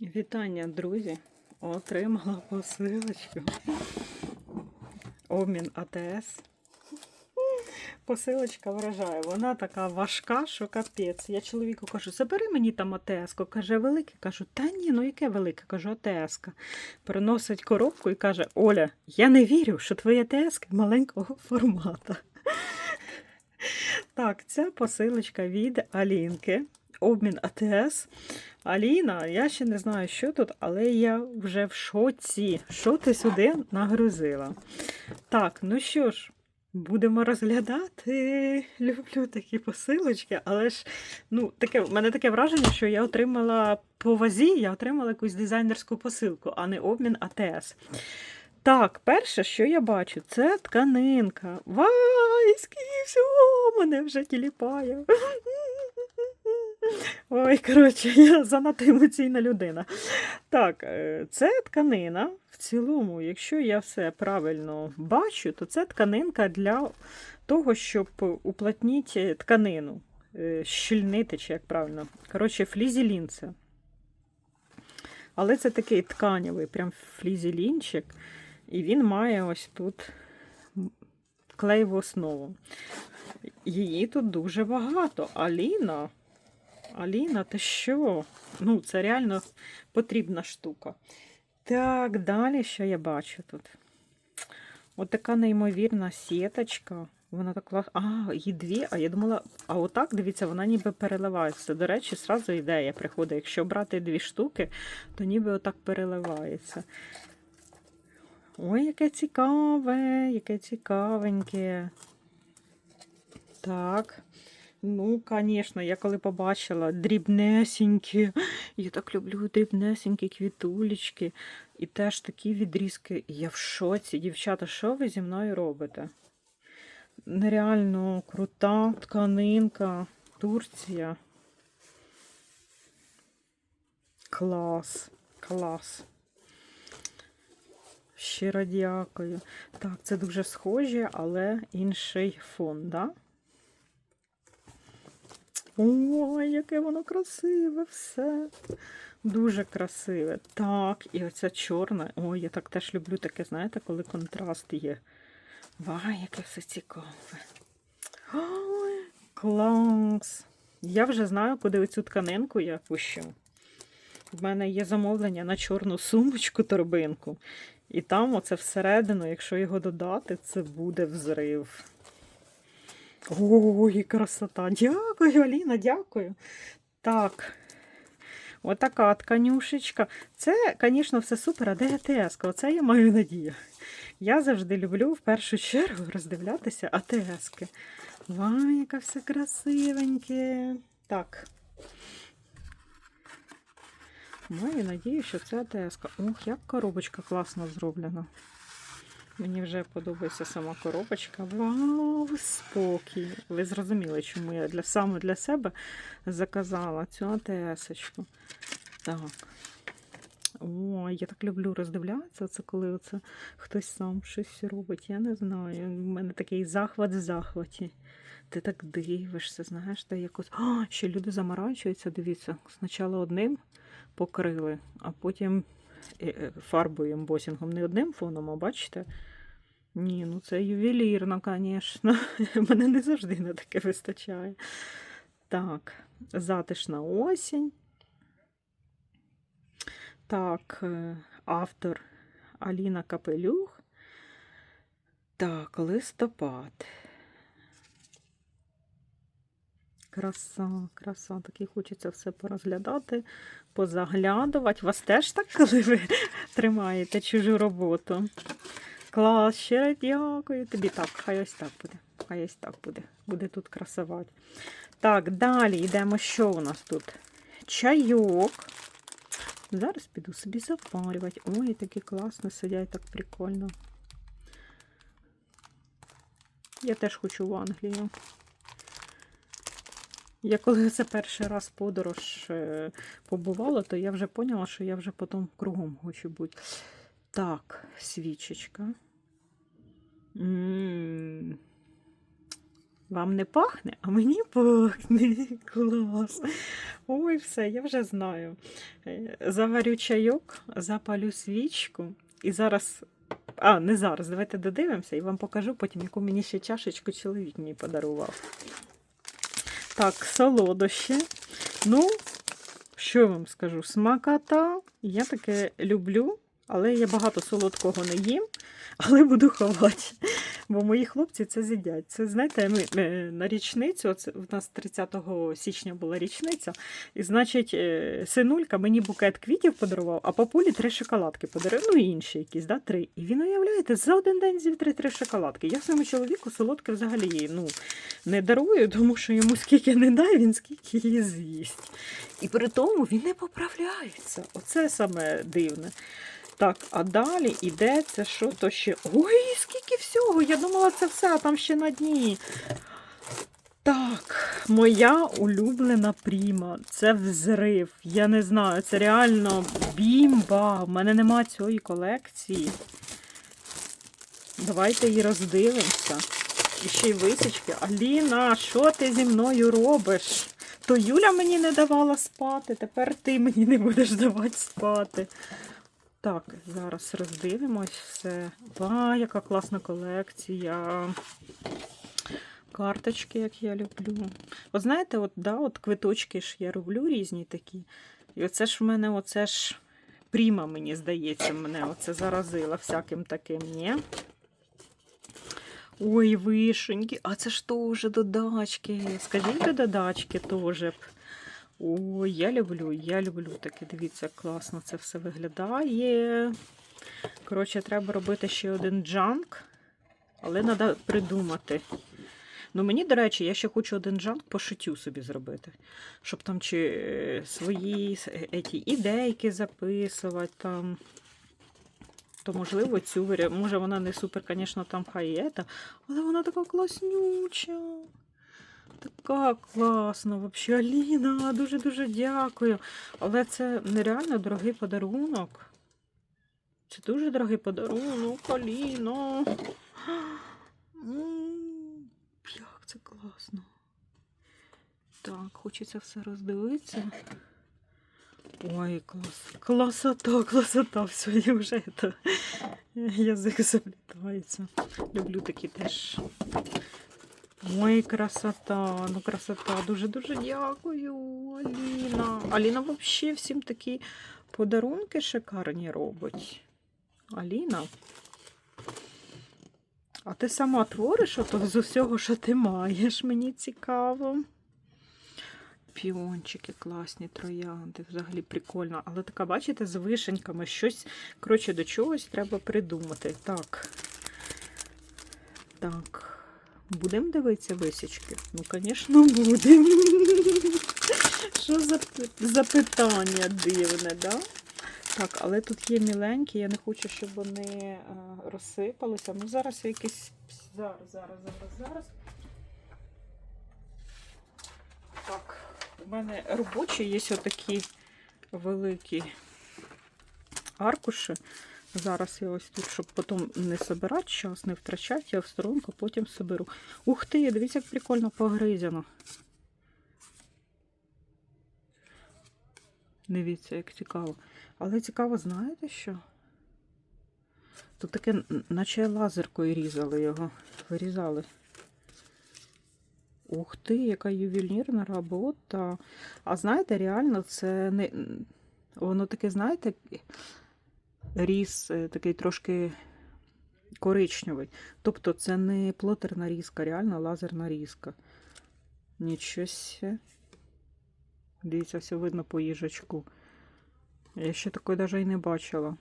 Вітання, друзі! Отримала посилочку. Обмін АТС. Посилочка вражає. Вона така важка, що капець. Я чоловіку кажу, забери мені там АТС. Каже, велике. Кажу, та ні, ну яке велике? Кажу, АТС. Приносить коробку і каже: Оля, я не вірю, що твоя АТС маленького формату. Так, ця посилочка від Алінки. Обмін АТС. Аліна, я ще не знаю, що тут, але я вже в шоці. Що ти сюди нагрузила? Так, ну що ж, будемо розглядати. Люблю такі посилочки, але ж ну, таке, в мене таке враження, що я отримала по вазі, я отримала якусь дизайнерську посилку, а не обмін АТС. Так, перше, що я бачу, це тканинка. Вай, скільки всього мене вже тіліпає. Ой, коротше, я занадто емоційна людина. Так, е, це тканина. В цілому, якщо я все правильно бачу, то це тканинка для того, щоб уплотнити тканину, е, щільнити, чи як правильно. Коротше, флізелін це. Але це такий тканєвий, прям флізелінчик. І він має ось тут клеєву основу. Її тут дуже багато. Аліна. Аліна, ти що? Ну, це реально потрібна штука. Так, далі що я бачу тут? От така неймовірна сіточка. Вона так клас. А, її дві, а я думала, а отак, дивіться, вона ніби переливається. До речі, сразу ідея приходить. Якщо брати дві штуки, то ніби отак переливається. Ой, яке цікаве, яке цікавеньке. Так. Ну, звісно, я коли побачила дрібнесенькі, я так люблю дрібнесенькі квітулечки. І теж такі відрізки. Я в шоці. Дівчата, що ви зі мною робите? Нереально крута тканинка. Турція. Клас. Клас. Щиро дякую. Так, це дуже схожі, але інший фон, да? Ой, яке воно красиве все. Дуже красиве. Так, і оця чорна. Ой, я так теж люблю таке, знаєте, коли контраст є. Вай, яке все цікаве. Ой, клас. Я вже знаю, куди оцю тканинку я пущу. В мене є замовлення на чорну сумочку торбинку. І там, оце всередину, якщо його додати, це буде взрив. Ой, красота! Дякую, Аліна, дякую. Так. Отака тканюшечка. Це, звісно, все супер, а де АТС? Оце я маю надію. Я завжди люблю в першу чергу роздивлятися АТСки. Вай, яке все красивеньке. Так. Маю надію, що це АТС. Ох, як коробочка класно зроблена. Мені вже подобається сама коробочка. Вау, спокій. Ви зрозуміли, чому я для, саме для себе заказала цю АТС-очку. Так. Ой, я так люблю роздивлятися, це коли оце хтось сам щось робить. Я не знаю. У мене такий захват в захваті. Ти так дивишся, знаєш, та якось. А, ще люди заморачуються, дивіться. Спочатку одним покрили, а потім фарбою ембосінгом. Не одним фоном, а бачите? Ні, ну це ювелірно, звісно. Мене не завжди на таке вистачає. Так, затишна осінь. Так, е, автор Аліна Капелюх. Так, листопад. Краса, краса. Таки хочеться все порозглядати, позаглядувати. Вас теж так, коли ви тримаєте чужу роботу. Клас, щиро дякую тобі. Так, хай ось так буде. Хай ось так буде. Буде тут красувати. Так, далі йдемо. Що у нас тут? Чайок. Зараз піду собі запарювати. Ой, такі класно сидять, так прикольно. Я теж хочу в Англію. Я коли це перший раз подорож е, побувала, то я вже поняла, що я вже потім кругом хочу бути. Так, свічечка. М. Вам не пахне, а мені пахне. Клас. Ой, все, я вже знаю. Е, Заварю чайок, запалю свічку і зараз. А, не зараз. Давайте додивимося і вам покажу потім, яку мені ще чашечку чоловік мені подарував. Так, солодощі. Ну, що я вам скажу? Смакота. Я таке люблю, але я багато солодкого не їм, але буду ховати. Бо мої хлопці це з'їдять. Це знаєте, ми е, на річницю, оце у нас 30 січня була річниця, і значить, е, синулька мені букет квітів подарував, а папулі три шоколадки подарував, ну і інші якісь, да, три. І він, уявляєте, за один день з'їв три три шоколадки. Я своєму чоловіку солодке взагалі ну, не дарую, тому що йому скільки не дай, він скільки її з'їсть. І при тому він не поправляється. Оце саме дивне. Так, а далі іде це що то ще. Ой, скільки всього! Я думала, це все, а там ще на дні. Так, моя улюблена пріма. Це взрив. Я не знаю, це реально бімба. У мене нема цієї колекції. Давайте її роздивимося. І ще й висічки. Аліна, що ти зі мною робиш? То Юля мені не давала спати, тепер ти мені не будеш давати спати. Так, зараз роздивимось все. Ва, яка класна колекція. Карточки, як я люблю. От знаєте, от, да, от квиточки ж я роблю різні такі. І оце ж в мене, оце ж пріма, мені здається, мене оце заразила всяким таким, ні? Ой, вишеньки, а це ж теж додачки. Скажіть додачки теж. Ой, я люблю, я люблю таке. Дивіться, класно це все виглядає. Коротше, треба робити ще один джанк, але треба придумати. Ну, мені, до речі, я ще хочу один джанк по шиттю собі зробити. Щоб там чи е, свої е, еті, ідейки записувати там. То, можливо, цю Може, вона не супер, звісно, там хай ета, але вона така класнюча. Така класна, взагалі, Аліна, дуже-дуже дякую. Але це нереально дорогий подарунок. Це дуже дорогий подарунок, Аліна. М, Як це класно. Так, хочеться все роздивитися. Ой, клас. Класота, класота. Все, я вже это, язик заплітається. Люблю такі теж. Ой, красота, ну красота. Дуже-дуже дякую, Аліна. Аліна взагалі всім такі подарунки шикарні робить. Аліна. А ти сама твориш ото з усього, що ти маєш, мені цікаво. Піончики класні, троянди, взагалі прикольно. Але така, бачите, з вишеньками щось, коротше, до чогось треба придумати. Так. Так. Будемо дивитися висічки? Ну, звісно, будемо. Що за пи- запитання дивне, да? Так, але тут є міленькі, я не хочу, щоб вони е, розсипалися. Ну, зараз я якісь. Зараз, зараз, зараз, зараз. Так, у мене робочі є отакі великі аркуші. Зараз я ось тут, щоб потім не собирати час, не втрачати, я в сторонку потім соберу. Ух ти, дивіться, як прикольно погризено. Дивіться, як цікаво. Але цікаво, знаєте що? Тут таке, наче лазеркою різали його. Вирізали. Ух ти, яка ювелірна робота. А знаєте, реально, це не. Воно таке, знаєте, різ е, такий трошки коричневий. Тобто це не плотерна різка, реально лазерна різка. Нічого сє. Дивіться, все видно по їжачку. Я ще такої навіть і не бачила.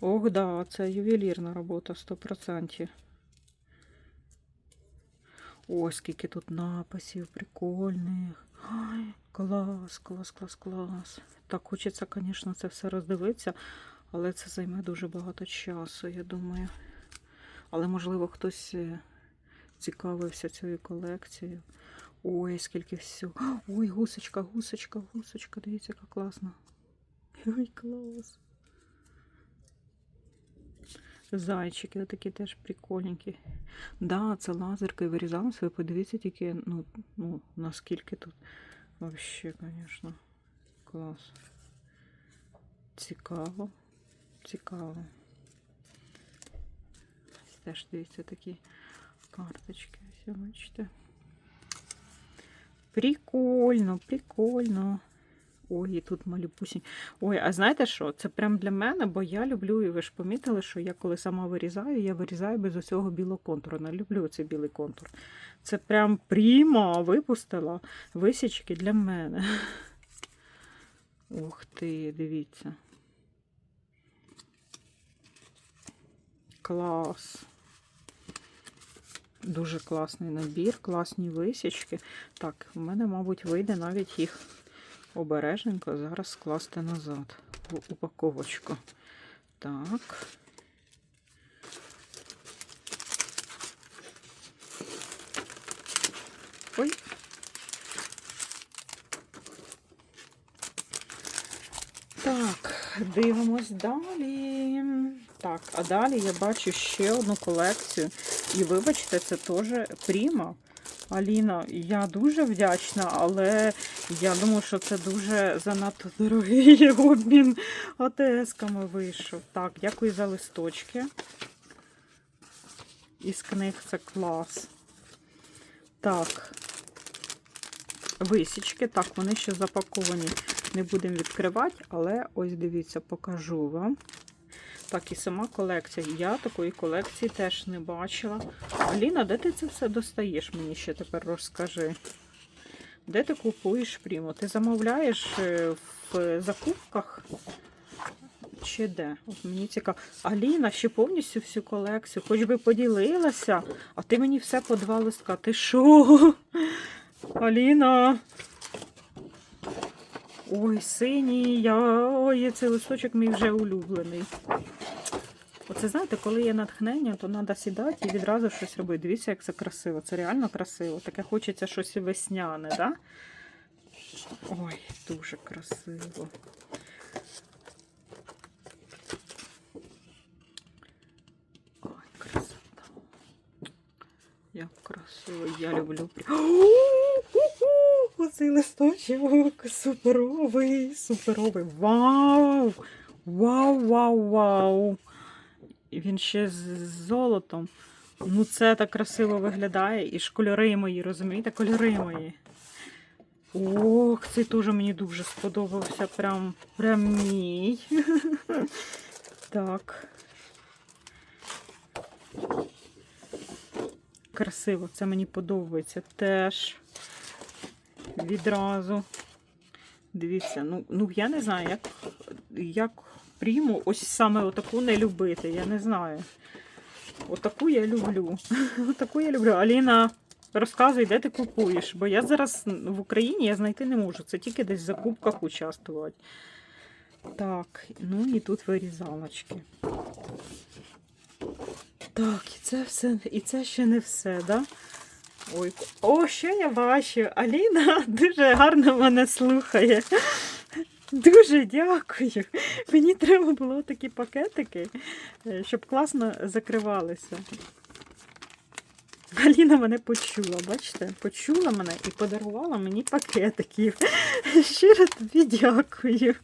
Ох, да, це ювелірна робота 100%. Ой, скільки тут написів прикольних. Ай, клас, клас, клас, клас. Так, хочеться, звісно, це все роздивитися, але це займе дуже багато часу, я думаю. Але, можливо, хтось е, цікавився цією колекцією. Ой, скільки всього. Ой, гусочка, гусочка, гусочка. Дивіться, яка класна. Ой, клас. Зайчики, такі теж прикольненькі. Да, це лазеркою вирізалось. Ви подивіться тільки, ну, ну наскільки тут. Вообще, звісно, клас. Цікаво. Цікаво. Теж дивіться такі карточки. Ось бачите. Прикольно, прикольно. Ой, і тут малюпусінь. Ой, а знаєте що? Це прям для мене, бо я люблю, і ви ж помітили, що я коли сама вирізаю, я вирізаю без усього білого контуру. Не люблю цей білий контур. Це прям прямо випустила висічки для мене. Ух ти, дивіться. Клас. Дуже класний набір, класні висічки. Так, в мене, мабуть, вийде навіть їх обережненько зараз скласти назад в упаковочку. Так. Ой. Так, дивимось далі. Так, а далі я бачу ще одну колекцію. І вибачте, це теж Пріма. Аліна, я дуже вдячна, але я думаю, що це дуже занадто дорогий обмін АТС-ками вийшов. Так, дякую за листочки. Із книг це клас. Так. Висічки. Так, вони ще запаковані. Не будемо відкривати, але ось дивіться, покажу вам. Так, і сама колекція. Я такої колекції теж не бачила. Аліна, де ти це все достаєш? Мені ще тепер розкажи. Де ти купуєш пріму? Ти замовляєш е, в закупках? Чи де? От мені цікаво. Аліна ще повністю всю колекцію, хоч би поділилася, а ти мені все по два листка. Ти що? Аліна? Ой, синій, я... ой, цей листочок мій вже улюблений. Оце знаєте, коли є натхнення, то треба сідати і відразу щось робити. Дивіться, як це красиво. Це реально красиво. Таке хочеться щось весняне, так? Да? Ой, дуже красиво. Красиво, я люблю. Оцей листочок суперовий, суперовий. Вау! Вау, вау, вау! І він ще з золотом. Ну, це так красиво виглядає. І ж кольори мої, розумієте? Кольори мої. Ох, цей теж мені дуже сподобався. Прям, прям мій. Так. Красиво, це мені подобається теж. Відразу. Дивіться, ну, ну я не знаю, як, як прийму ось саме отаку не любити. Я не знаю. Отаку я люблю. Отаку я люблю. Аліна, розказуй, де ти купуєш, бо я зараз в Україні я знайти не можу. Це тільки десь в закупках участвувати. Так, ну і тут вирізалочки. Так, і це все, і це ще не все, да? Ой, о, що я бачу? Аліна дуже гарно мене слухає. Дуже дякую. Мені треба було такі пакетики, е, щоб класно закривалися. Аліна мене почула, бачите? Почула мене і подарувала мені пакетиків. Щиро тобі дякую.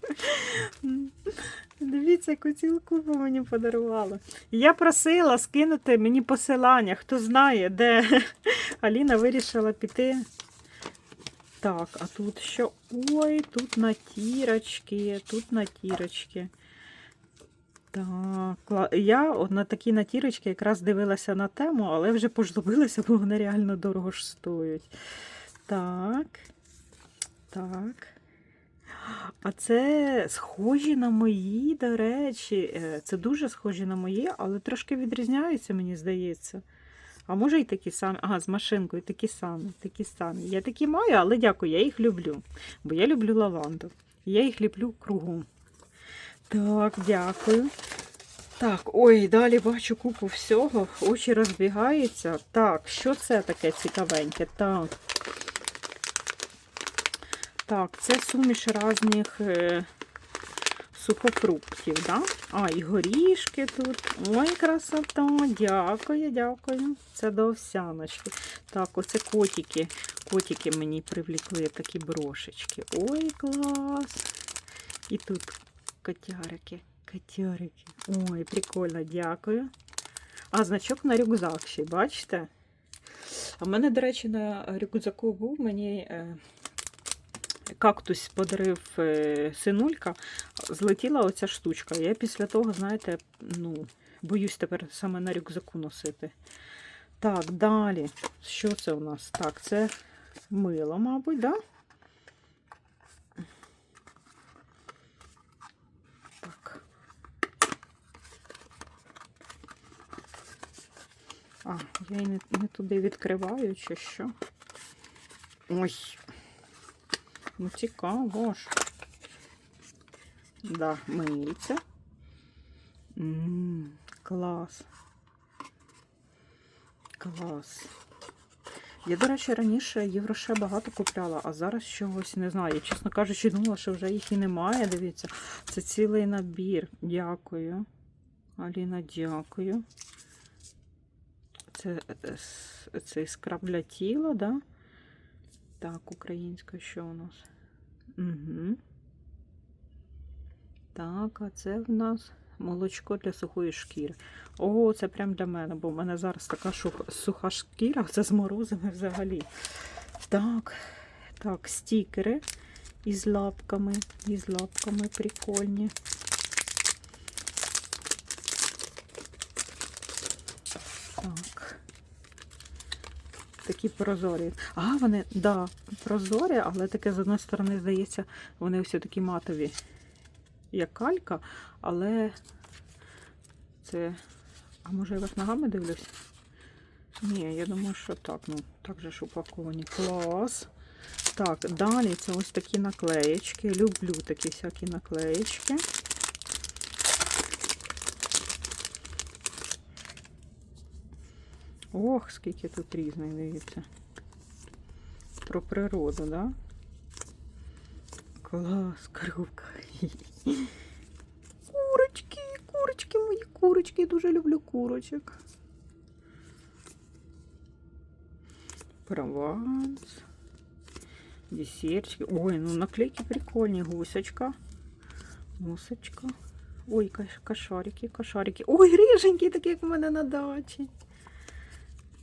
Дивіться, яку цілу купу мені подарувала. Я просила скинути мені посилання, хто знає, де Аліна вирішила піти. Так, а тут що? Ой, тут натірочки, тут натірочки. Так, я на такі натірочки якраз дивилася на тему, але вже пожлобилася, бо вони реально дорого ж стоять. Так. Так. А це схожі на мої, до речі. Е, Це дуже схожі на мої, але трошки відрізняються, мені здається. А може і такі самі. Ага, з машинкою такі самі, такі самі. Я такі маю, але дякую, я їх люблю. Бо я люблю лаванду. Я їх люблю кругом. Так, дякую. Так, ой, далі бачу купу всього. Очі розбігаються. Так, що це таке цікавеньке? Так. Так, це суміш різних е, сухофруктів, да? А, і горішки тут. Ой, красота! Дякую, дякую. Це до овсяночки. Так, оце котики. Котики мені привлекли такі брошечки. Ой, клас! І тут котярики. Котярики. Ой, прикольно, дякую. А, значок на рюкзак ще, бачите? А в мене, до речі, на рюкзаку був мені е, кактус подарив е, синулька, злетіла оця штучка. Я після того, знаєте, ну, боюсь тепер саме на рюкзаку носити. Так, далі. Що це у нас? Так, це мило, мабуть, да? Так. А, я і не, не туди відкриваю, чи що. Ой. Ну, цікаво ж. Да, мильце. Ммм, клас. Клас. Я, до речі, раніше євроше багато купляла, а зараз чогось не знаю. Я, чесно кажучи, думала, що вже їх і немає. Дивіться, це цілий набір. Дякую. Аліна, дякую. Це, е, с- це скраб для тіла, да? Так, українська що у нас? Угу. Так, а це в нас молочко для сухої шкіри. О, це прям для мене, бо в мене зараз така суха шкіра, це з морозами взагалі. Так, так, стікери із лапками, із лапками прикольні. Так. Такі прозорі. А, вони, да, прозорі, але таке з одної сторони, здається, вони всі такі матові, як калька, але це. А може я вас ногами дивлюсь? Ні, я думаю, що так. Ну, так же ж упаковані. Клас. Так, далі це ось такі наклеєчки. Люблю такі всякі наклеєчки. Ох, скільки тут різних, дивіться. Про природу, да? Клас, коробка. Курочки, курочки, мої курочки. Я дуже люблю курочок. Прованс. Десертчики. Ой, ну наклейки прикольні. Гусочка. Гусочка. Ой, кошарики, кошарики. Ой, риженький, такий, як у мене на дачі.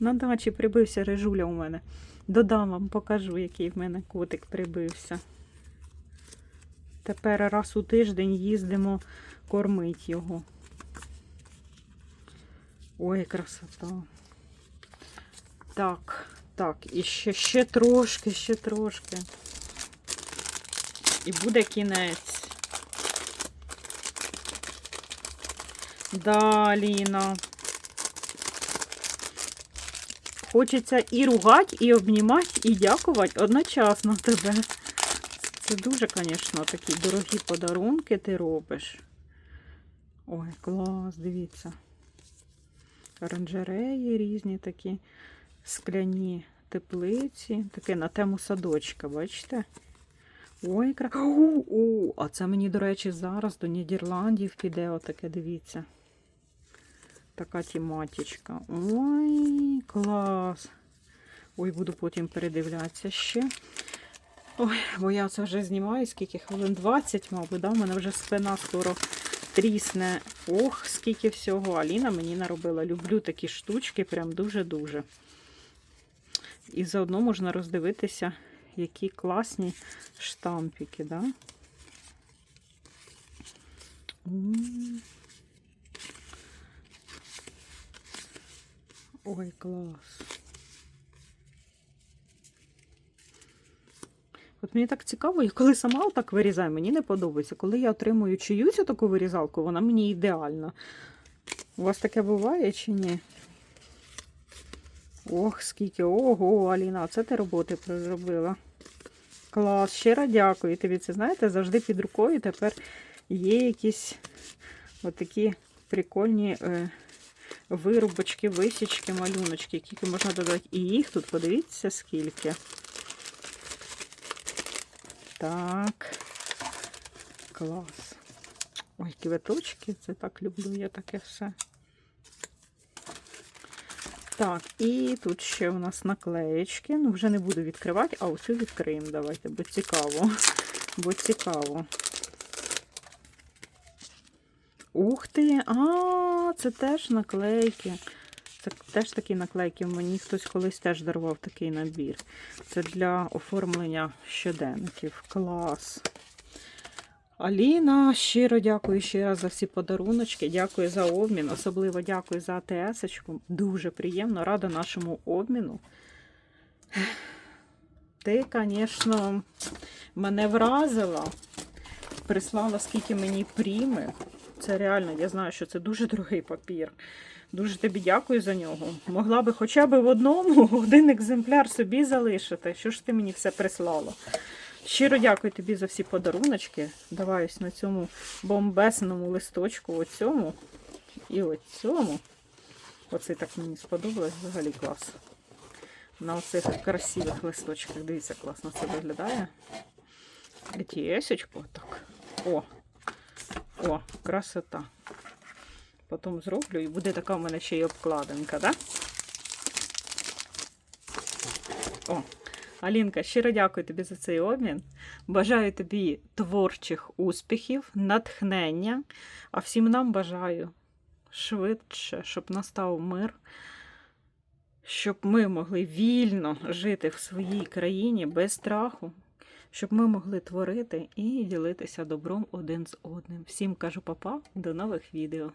На дачі прибився рижуля у мене. Додам вам, покажу, який в мене котик прибився. Тепер раз у тиждень їздимо кормить його. Ой, красота. Так, так, і ще, ще трошки, ще трошки. І буде кінець. Да, Хочеться і ругати, і обнімати, і дякувати одночасно тебе. Це дуже, звісно, такі дорогі подарунки ти робиш. Ой, клас, дивіться. Оранжереї різні такі скляні теплиці. Таке на тему садочка, бачите? Ой, кра... О, о, а це мені, до речі, зараз до Нідерландів піде отаке, дивіться. Така тематичка. Ой, клас. Ой, буду потім передивлятися ще. Ой, бо я це вже знімаю, скільки хвилин 20, мабуть, да? У мене вже спина скоро трісне. Ох, скільки всього. Аліна мені наробила. Люблю такі штучки, прям дуже-дуже. І заодно можна роздивитися, які класні штампики, да? Ой, клас. От мені так цікаво, і коли сама отак вирізаю, мені не подобається. Коли я отримую чиюсь таку вирізалку, вона мені ідеальна. У вас таке буває чи ні? Ох, скільки. Ого, Аліна, це ти роботи проробила. Клас, щиро дякую тобі. Це знаєте, завжди під рукою тепер є якісь отакі прикольні е, вирубочки, висічки, малюночки, які можна додати. І їх тут, подивіться, скільки. Так. Клас. Ой, квіточки, це так люблю я таке все. Так, і тут ще у нас наклеєчки. Ну, вже не буду відкривати, а оцю відкриємо. Давайте, бо цікаво. Бо цікаво. Ух ти! А, це теж наклейки. Це теж такі наклейки. Мені хтось колись теж дарував такий набір. Це для оформлення щоденників. Клас. Аліна, щиро дякую ще раз за всі подаруночки. Дякую за обмін. Особливо дякую за АТС-очку. Дуже приємно, рада нашому обміну. Ти, звісно, мене вразила. Прислала, скільки мені пріми. Це реально, я знаю, що це дуже дорогий папір. Дуже тобі дякую за нього. Могла би хоча б в одному один екземпляр собі залишити. Що ж ти мені все прислала? Щиро дякую тобі за всі подаруночки. Давай ось на цьому бомбесному листочку, оцьому і оцьому. Оце так мені сподобалось, взагалі клас. На оцих красивих листочках. Дивіться, класно це виглядає. Тєсечку так. О! О, красота. Потім зроблю і буде така в мене ще й обкладинка, так? О, Алінка, щиро дякую тобі за цей обмін. Бажаю тобі творчих успіхів, натхнення. А всім нам бажаю швидше, щоб настав мир, щоб ми могли вільно жити в своїй країні без страху, щоб ми могли творити і ділитися добром один з одним. Всім кажу папа, до нових відео.